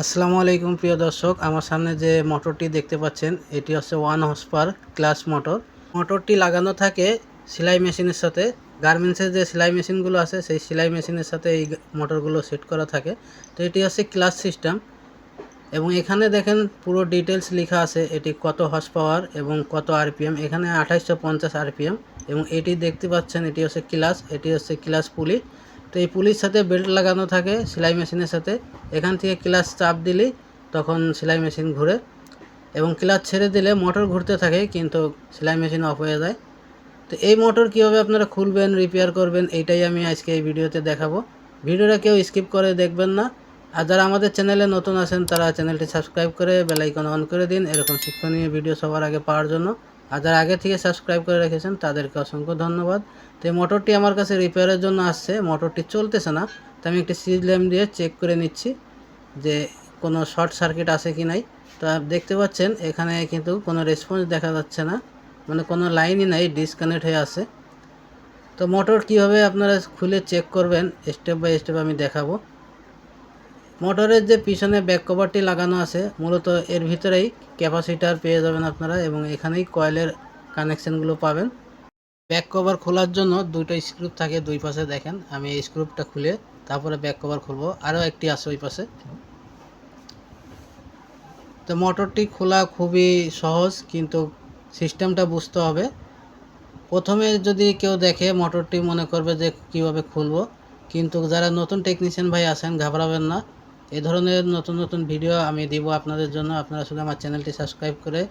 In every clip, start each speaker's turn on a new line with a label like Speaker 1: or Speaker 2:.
Speaker 1: আসসালামু আলাইকুম প্রিয় দর্শক, আমার সামনে যে মোটরটি দেখতে পাচ্ছেন, এটি হচ্ছে one horse power class motor মোটরটি লাগানো থাকে সেলাই মেশিনের সাথে। গার্মেন্টসের যে সেলাই মেশিনগুলো আছে, সেই সেলাই মেশিনের সাথে এই মোটরগুলো সেট করা থাকে। তো এটি হচ্ছে ক্লাস সিস্টেম এবং এখানে দেখেন পুরো ডিটেলস লেখা আছে, এটি কত হর্স পাওয়ার এবং কত আরপিএম এখানে আঠাইশশো পঞ্চাশ আরপিএম এবং এটি দেখতে পাচ্ছেন এটি হচ্ছে ক্লাস এটি হচ্ছে ক্লাস পুলি তো এই পুলির সাথে বেল্ট লাগানো থাকে, সেলাই মেশিনের সাথে। এখান থেকে ক্লাস চাপ দিলেই তখন সেলাই মেশিন ঘুরে। এবং ক্লাচ ছেড়ে দিলে মোটর ঘুরতে থাকে, কিন্তু সেলাই মেশিন অফ হয়ে যায়। তো এই মোটর কীভাবে আপনারা খুলবেন রিপেয়ার করবেন, এইটাই আমি আজকে এই ভিডিওতে দেখাবো। ভিডিওটা কেউ স্কিপ করে দেখবেন না। আর যারা আমাদের চ্যানেলে নতুন আছেন, তারা চ্যানেলটি সাবস্ক্রাইব করে বেলাইকন অন করে দিন। এরকম শিক্ষণীয় ভিডিও সবার আগে পাওয়ার জন্য। আর যারা আগে থেকে সাবস্ক্রাইব করে রেখেছেন, তাদেরকে অসংখ্য ধন্যবাদ। তো এই মোটরটি আমার কাছে রিপেয়ারের জন্য আসছে। মোটরটি চলতেছে না। তো আমি একটি সিজ ল্যাম্প দিয়ে চেক করে নিচ্ছি যে কোনো শর্ট সার্কিট আছে কি নাই। তো দেখতে পাচ্ছেন, এখানে কিন্তু কোনো রেসপন্স দেখা যাচ্ছে না। মানে কোনো লাইনই নাই ডিসকানেক্ট হয়ে আছে। তো মোটর কীভাবে আপনারা খুলে চেক করবেন স্টেপ বাই স্টেপ আমি দেখাবো। মোটরের যে পিছনে ব্যাক কভারটি লাগানো আছে, মূলত এর ভিতরেই ক্যাপাসিটার পেয়ে যাবেন আপনারা এবং এখানেই কয়েলের কানেকশানগুলো পাবেন। ব্যাক কভার খোলার জন্য দুইটা স্ক্রুপ থাকে দুই পাশে, দেখেন। আমি এই স্ক্রুপটা খুলে তারপরে ব্যাক কভার খুলবো। আরও একটি আছে ওই পাশে। তো মোটরটি খোলা খুবই সহজ, কিন্তু সিস্টেমটা বুঝতে হবে। প্রথমে যদি কেউ দেখে মোটরটি মনে করবে যে কীভাবে খুলবো। কিন্তু যারা নতুন টেকনিশিয়ান ভাই আছেন, ঘাবড়াবেন না। এ ধরনের নতুন নতুন ভিডিও আমি দিব আপনাদের জন্য। আপনারা শুধু আমার চ্যানেলটি সাবস্ক্রাইব করে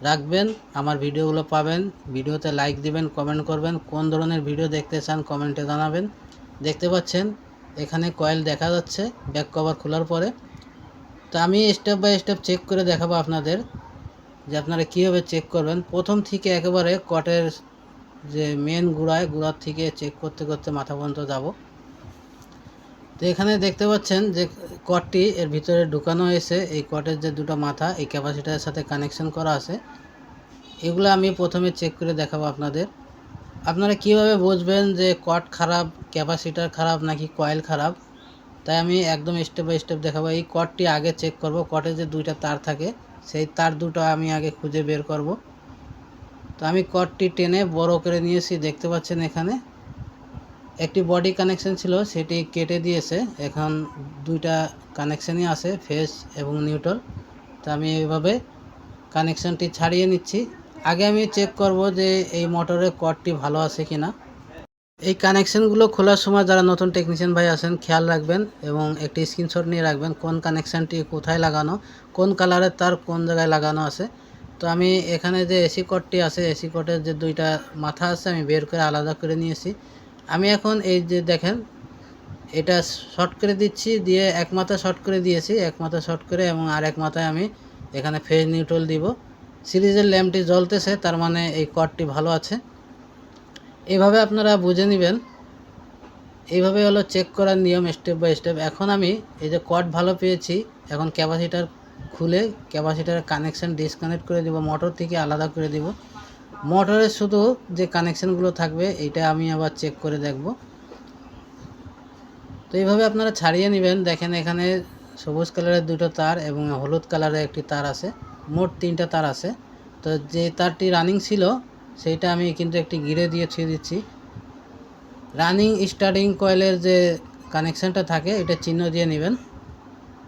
Speaker 1: রাখবেন, আমার ভিডিওগুলো পাবেন। ভিডিওতে লাইক দিবেন কমেন্ট করবেন। কোন ধরনের ভিডিও দেখতে চান কমেন্টে জানাবেন। দেখতে পাচ্ছেন, এখানে কয়েল দেখা যাচ্ছে ব্যাক কভার খোলার পরে। তো আমি স্টেপ বাই স্টেপ চেক করে দেখাবো আপনাদের, যে আপনারা কীভাবে চেক করবেন। প্রথম থেকে একেবারে কটের যে মেন গুঁড়ায়, গুঁড়ার থেকে চেক করতে করতে মাথা পর্যন্ত যাব। তো এখানে দেখতে পাচ্ছেন যে কটটি এর ভিতরে ঢুকানো হয়েছে। এই কটের যে দুটো মাথা, এই ক্যাপাসিটারের সাথে কানেকশন করা আছে। এগুলো আমি প্রথমে চেক করে দেখাবো আপনাদের। আপনারা কীভাবে বুঝবেন যে কট খারাপ ক্যাপাসিটার খারাপ নাকি কয়েল খারাপ? তাই আমি একদম স্টেপ বাই স্টেপ দেখাবো। এই কটটি আগে চেক করব, কটের যে দুইটা তার থাকে, সেই তার দুটো আমি আগে খুঁজে বের করব। তো আমি কটটি টেনে বড় করে নিয়েছি, দেখতে পাচ্ছেন এখানে। একটি বডি কানেকশন ছিল, সেটি কেটে দিয়েছে। এখন দুইটা কানেকশানই আছে ফেস এবং নিউট্রাল তো আমি এইভাবে কানেকশানটি ছাড়িয়ে নিচ্ছি। আগে আমি চেক করব যে এই মোটরের কটটি ভালো আছে কি না এই কানেকশানগুলো খোলার সময় যারা নতুন টেকনিশিয়ান ভাই আছেন, খেয়াল রাখবেন এবং একটি স্ক্রিনশট নিয়ে রাখবেন কোন কানেকশানটি কোথায় লাগানো, কোন কালারের তার কোন জায়গায় লাগানো আছে। তো আমি এখানে যে এসি কটটি আছে এসি কটের যে দুইটা মাথা আছে, আমি বের করে আলাদা করে নিয়েছি। আমি এখন এই যে দেখেন, এটা শর্ট করে দিচ্ছি, দিয়ে এক মাথা শর্ট করে দিয়েছি, এক মাথা শর্ট করে এবং আর এক মাথায় আমি এখানে ফেজ নিউট্রাল দিব। সিরিজের ল্যাম্পটি জ্বলতেছে, তার মানে এই কটটি ভালো আছে। এইভাবে আপনারা বুঝে নেবেন। এইভাবে হলো চেক করার নিয়ম স্টেপ বাই স্টেপ এখন আমি এই যে কট ভালো পেয়েছি, এখন ক্যাপাসিটার খুলে ক্যাপাসিটার কানেকশান ডিসকানেক্ট করে দিব মোটর থেকে আলাদা করে দিব। মোটরের শুধু যে কানেকশানগুলো থাকবে, এইটা আমি আবার চেক করে দেখব। তো এইভাবে আপনারা ছাড়িয়ে নেবেন। দেখেন এখানে সবুজ কালারের দুটো তার এবং হলুদ কালারের একটি তার আছে। মোট তিনটা তার আছে। তো যে তারটি রানিং ছিল, সেইটা আমি কিন্তু একটি গিরে দিয়ে ছুঁয়ে দিচ্ছি। রানিং স্টার্টিং কয়েলের যে কানেকশানটা থাকে, এটা চিহ্ন দিয়ে নেবেন।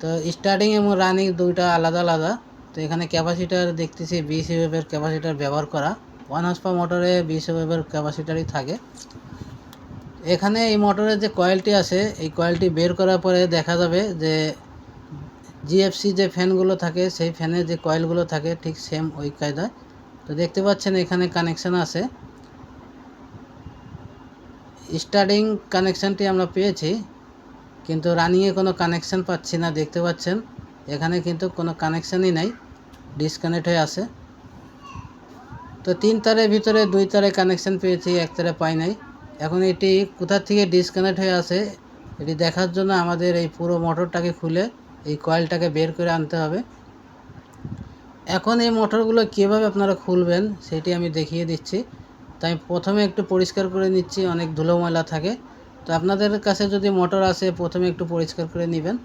Speaker 1: তো স্টার্টিং এবং রানিং দুইটা আলাদা আলাদা। তো এখানে ক্যাপাসিটার দেখতেছি বিশ ক্যাপাসিটার ব্যবহার করা। ওয়ান হাসপা মোটরে বিশ এর ক্যাপাসিটারই থাকে। এখানে এই মোটরের যে কয়েলটি আছে, এই কয়েলটি বের করার পরে দেখা যাবে যে জিএফসি যে ফ্যানগুলো থাকে, সেই ফ্যানের যে কয়েলগুলো থাকে, ঠিক সেম ওই কায়দায়। তো দেখতে পাচ্ছেন এখানে কানেকশান আছে। স্টার্টিং কানেকশানটি আমরা পেয়েছি, কিন্তু রানিংয়ে কোনো কানেকশান পাচ্ছি না, দেখতে পাচ্ছেন। এখানে কিন্তু কোনো কানেকশানই নাই ডিসকানেক্ট হয়ে আছে। তো তিন তারের ভিতরে দুই তারে কানেকশান পেয়েছি, এক তারে পাই নাই। এখন এটি কোথা থেকে ডিসকানেক্ট হয়ে আছে, এটি দেখার জন্য আমাদের এই পুরো মোটরটাকে খুলে এই কয়েলটাকে বের করে আনতে হবে। এখন এই মোটরগুলো কীভাবে আপনারা খুলবেন সেটি আমি দেখিয়ে দিচ্ছি। তাই প্রথমে একটু পরিষ্কার করে নিচ্ছি, অনেক ধুলো ময়লা থাকে। তো আপনাদের কাছে যদি মোটর আসে, প্রথমে একটু পরিষ্কার করে নেবেন।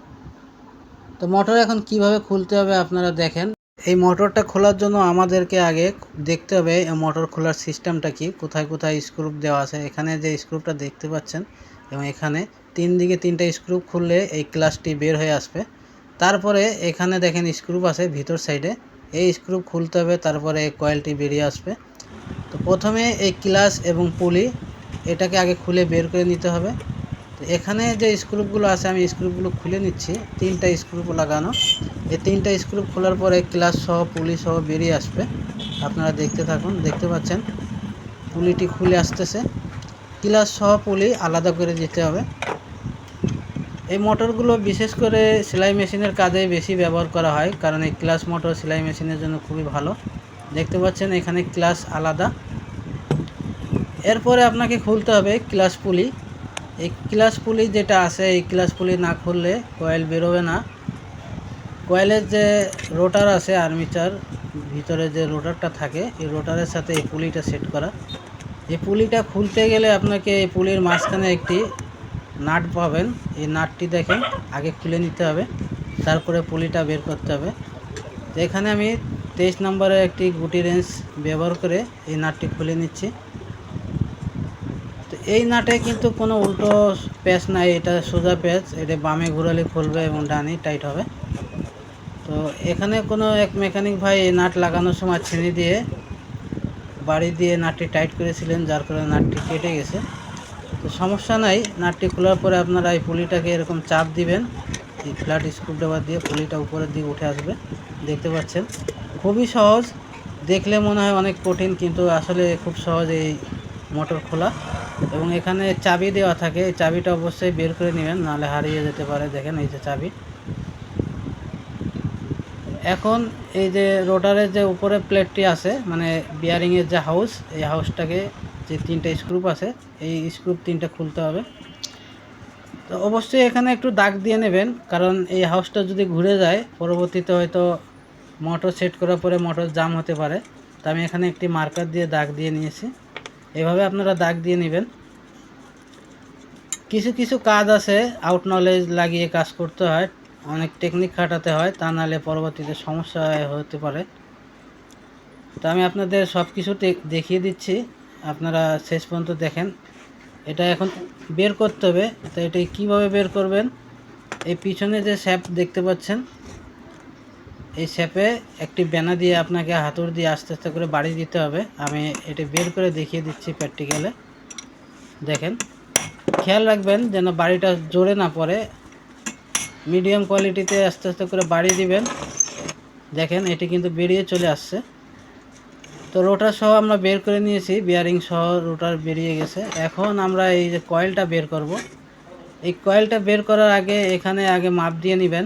Speaker 1: তো মোটর এখন কীভাবে খুলতে হবে আপনারা দেখেন। এই মোটরটা খোলার জন্য আমাদেরকে আগে দেখতে হবে মোটর খোলার সিস্টেমটা কি, কোথায় কোথায় স্ক্রু দেওয়া আছে। এখানে যে স্ক্রুটা দেখতে পাচ্ছেন, এবং এখানে তিন দিকে তিনটা স্ক্রু খুললে এই ক্লাসটি বের হয়ে আসবে। তারপরে এখানে দেখেন স্ক্রু আছে ভিতর সাইডে এই স্ক্রু খুলতে হবে, তারপরে এই কয়েলটি বেরিয়ে আসবে। তো প্রথমে এই ক্লাস এবং পুলি এটাকে আগে খুলে বের করে নিতে হবে। তো এখানে যে স্ক্রুপগুলো আছে, আমি স্ক্রুপগুলো খুলে নিচ্ছি। তিনটা স্ক্রুপ লাগানো। এই তিনটা স্ক্রুপ খোলার পরে ক্লাস সহ, পুলি সহ বেরিয়ে আসবে। আপনারা দেখতে থাকুন, দেখতে পাচ্ছেন? পুলিটি খুলে আসতেছে। ক্লাস সহ, পুলি আলাদা করে দিতে হবে। এই মোটরগুলো বিশেষ করে সেলাই মেশিনের কাজে বেশি ব্যবহার করা হয়, কারণ এই ক্লাস মোটর সেলাই মেশিনের জন্য খুবই ভালো। দেখতে পাচ্ছেন, এখানে ক্লাস আলাদা। এরপরে আপনাকে খুলতে হবে ক্লাস পুলি। এই ক্লাস পুলি যেটা আছে, এই ক্লাস পুলি না খুললে কয়েল বেরোবে না। কয়েলের যে রোটার আছে, আর্মিচার, ভিতরে যে রোটারটা থাকে, এই রোটারের সাথে এই পুলিটা সেট করা। এই পুলিটা খুলতে গেলে আপনাকে এই পুলির মাঝখানে একটি নাট পাবেন। এই নাটটি দেখেন, আগে খুলে নিতে হবে, তারপরে পুলিটা বের করতে হবে। তো এখানে আমি তেইশ নম্বরের একটি গুটি রেঞ্জ ব্যবহার করে এই নাটটি খুলে নিচ্ছি। এই নাটে কিন্তু কোনো উল্টো প্যাচ নাই, এটা সোজা প্যাচ, এটা বামে ঘোরালে খুলবে এবং ডানি টাইট হবে। তো এখানে কোনো এক মেকানিক ভাই এই নাট লাগানোর সময় ছিঁড়ে দিয়ে বাড়ি দিয়ে নাটটি টাইট করেছিলেন, যার কারণে নাটটি কেটে গেছে। তো সমস্যা নাই, নাটটি খোলার পরে আপনারা এই পুলিটাকে এরকম চাপ দিবেন, এই ফ্ল্যাট স্ক্রুড্রাইভার দিয়ে পুলিটা উপরের দিকে উঠে আসবে, দেখতে পাচ্ছেন। খুবই সহজ, দেখলে মনে হয় অনেক কঠিন, কিন্তু আসলে খুব সহজ এই মোটর খোলা। এবং এখানে চাবি দেওয়া থাকে। এই চাবিটা অবশ্যই বের করে নেবেন, নাহলে হারিয়ে যেতে পারে। দেখেন এই যে চাবি। এখন এই যে রোটারের যে উপরে প্লেটটি আছে মানে বিয়ারিংয়ের যে হাউস এই হাউসটাকে যে তিনটা স্ক্রুপ আছে, এই স্ক্রুপ তিনটা খুলতে হবে। তো অবশ্যই এখানে একটু দাগ দিয়ে নেবেন, কারণ এই হাউসটা যদি ঘুরে যায়, পরবর্তীতে হয়তো মোটর সেট করার পরে মোটর জাম হতে পারে। তো আমি এখানে একটি মার্কার দিয়ে দাগ দিয়ে নিয়েছি। এভাবে আপনারা দাগ দিয়ে নেবেন। কিছু কিছু কাজ আছে আউট নলেজ লাগিয়ে কাজ করতে হয়। অনেক টেকনিক খাটাতে হয়, তা নাহলে পরবর্তীতে সমস্যা হতে পারে। তো আমি আপনাদের সব কিছু দেখিয়ে দিচ্ছি, আপনারা শেষ পর্যন্ত দেখেন। এটা এখন বের করতে হবে, তো এটা কীভাবে বের করবেন? এই পিছনে যে স্যাপ দেখতে পাচ্ছেন এই স্যাপে একটি ব্যানা দিয়ে আপনাকে হাতুড় দিয়ে আস্তে আস্তে করে বাড়ি দিতে হবে। আমি এটি বের করে দেখিয়ে দিচ্ছি প্র্যাকটিক্যালে দেখেন, খেয়াল রাখবেন যেন বাড়িটা জোরে না পড়ে। মিডিয়াম কোয়ালিটিতে আস্তে আস্তে করে বাড়ি দিবেন। দেখেন, এটি কিন্তু বেরিয়ে চলে আসছে। তো রোটার সহ আমরা বের করে নিয়েছি বিয়ারিং সহ রোটার বেরিয়ে গেছে। এখন আমরা এই যে কয়েলটা বের করব। এই কয়েলটা বের করার আগে এখানে আগে মাপ দিয়ে নেবেন।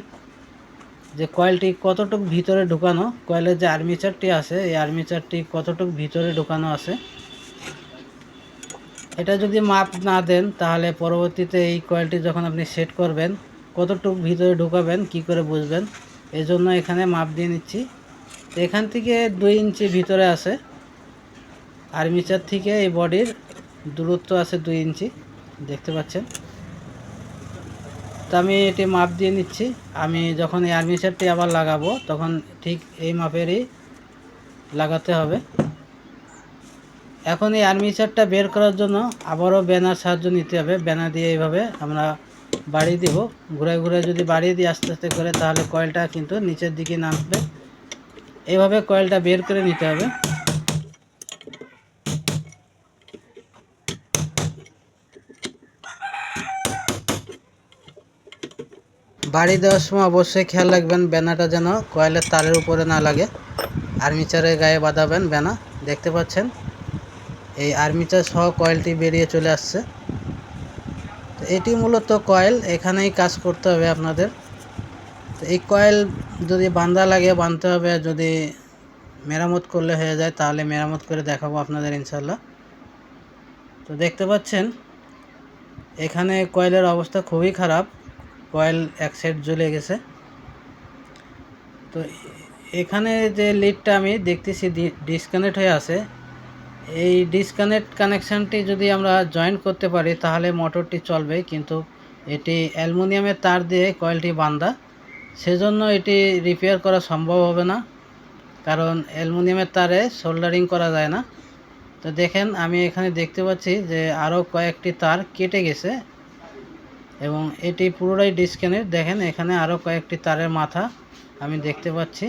Speaker 1: যে কয়েলটি কতটুক ভিতরে ঢুকানো, কয়েলের যে আর্মিচারটি আছে, এই আর্মিচারটি কতটুক ভিতরে ঢুকানো আছে? এটা যদি মাপ না দেন, তাহলে পরবর্তীতে এই কয়েলটি যখন আপনি সেট করবেন, কতটুক ভিতরে ঢুকাবেন, কি করে বুঝবেন? এই জন্য এখানে মাপ দিয়ে নিচ্ছি। এখান থেকে দুই ইঞ্চি ভিতরে আছে। আর্মিচার থেকে এই বডির দূরত্ব আছে দুই ইঞ্চি। দেখতে পাচ্ছেন? তো আমি এটি মাপ দিয়ে নিচ্ছি। আমি যখন এই আর্মিচারটি আবার লাগাবো, তখন ঠিক এই মাপেরই লাগাতে হবে। এখন এই আর্মিচারটা বের করার জন্য আবারও ব্যানার সাহায্য নিতে হবে। ব্যানার দিয়ে এইভাবে আমরা বাড়িয়ে দিব। ঘুরে ঘুরে যদি বাড়িয়ে দিই আস্তে আস্তে করে, তাহলে কয়েলটা কিন্তু নিচের দিকে নামবে। এইভাবে কয়েলটা বের করে নিতে হবে। বাড়ি দেওয়ার সময় অবশ্যই খেয়াল রাখবেন ব্যানাটা যেন কয়েলের তারের উপরে না লাগে। আর্মিচারের গায়ে বাঁধাবেন ব্যানা দেখতে পাচ্ছেন? এই আর্মিচার সহ কয়েলটি বেরিয়ে চলে আসছে। তো এটি মূলত কয়েল, এখানেই কাজ করতে হবে আপনাদের। তো এই কয়েল যদি বান্ধা লাগে, বাঁধতে হবে, যদি মেরামত করলে হয়ে যায়, তাহলে মেরামত করে দেখাবো আপনাদের ইনশাল্লাহ তো দেখতে পাচ্ছেন, এখানে কয়েলের অবস্থা খুবই খারাপ। কয়েল এক সাইড জ্বলে গেছে। তো এখানে যে লিডটা আমি দেখতেছি ডিসকানেক্ট হয়ে আছে। এই ডিসকানেক্ট কানেকশানটি যদি আমরা জয়েন করতে পারি, তাহলে মোটরটি চলবে, কিন্তু এটি অ্যালুমিনিয়ামের তার দিয়ে কয়েলটি বান্ধা সেজন্য এটি রিপেয়ার করা সম্ভব হবে না, কারণ অ্যালুমিনিয়ামের তারে সোল্ডারিং করা যায় না। তো দেখেন, আমি এখানে দেখতে পাচ্ছি যে আরও কয়েকটি তার কেটে গেছে। এবং এটি পুরোটাই ডিসকানেক্ট দেখেন, এখানে আরও কয়েকটি তারের মাথা আমি দেখতে পাচ্ছি।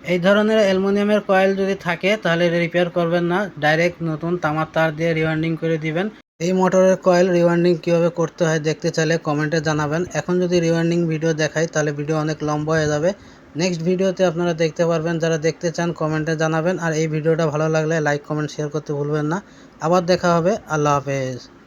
Speaker 1: এই ধরনের অ্যালুমিনিয়ামের কয়েল যদি থাকে, তাহলে রিপেয়ার করবেন না। ডাইরেক্ট নতুন তামার তার দিয়ে রিওয়ার্ডিং করে দিবেন। এই মোটরের কয়েল রিওয়ার্ডিং কীভাবে করতে হয় দেখতে চাইলে কমেন্টে জানাবেন। এখন যদি রিওয়ার্ডিং ভিডিও দেখাই, তাহলে ভিডিও অনেক লম্বা হয়ে যাবে। নেক্সট ভিডিওতে আপনারা দেখতে পারবেন। যারা দেখতে চান, কমেন্টে জানাবেন। আর এই ভিডিওটা ভালো লাগলে লাইক কমেন্ট শেয়ার করতে ভুলবেন না। আবার দেখা হবে। আল্লাহ হাফেজ।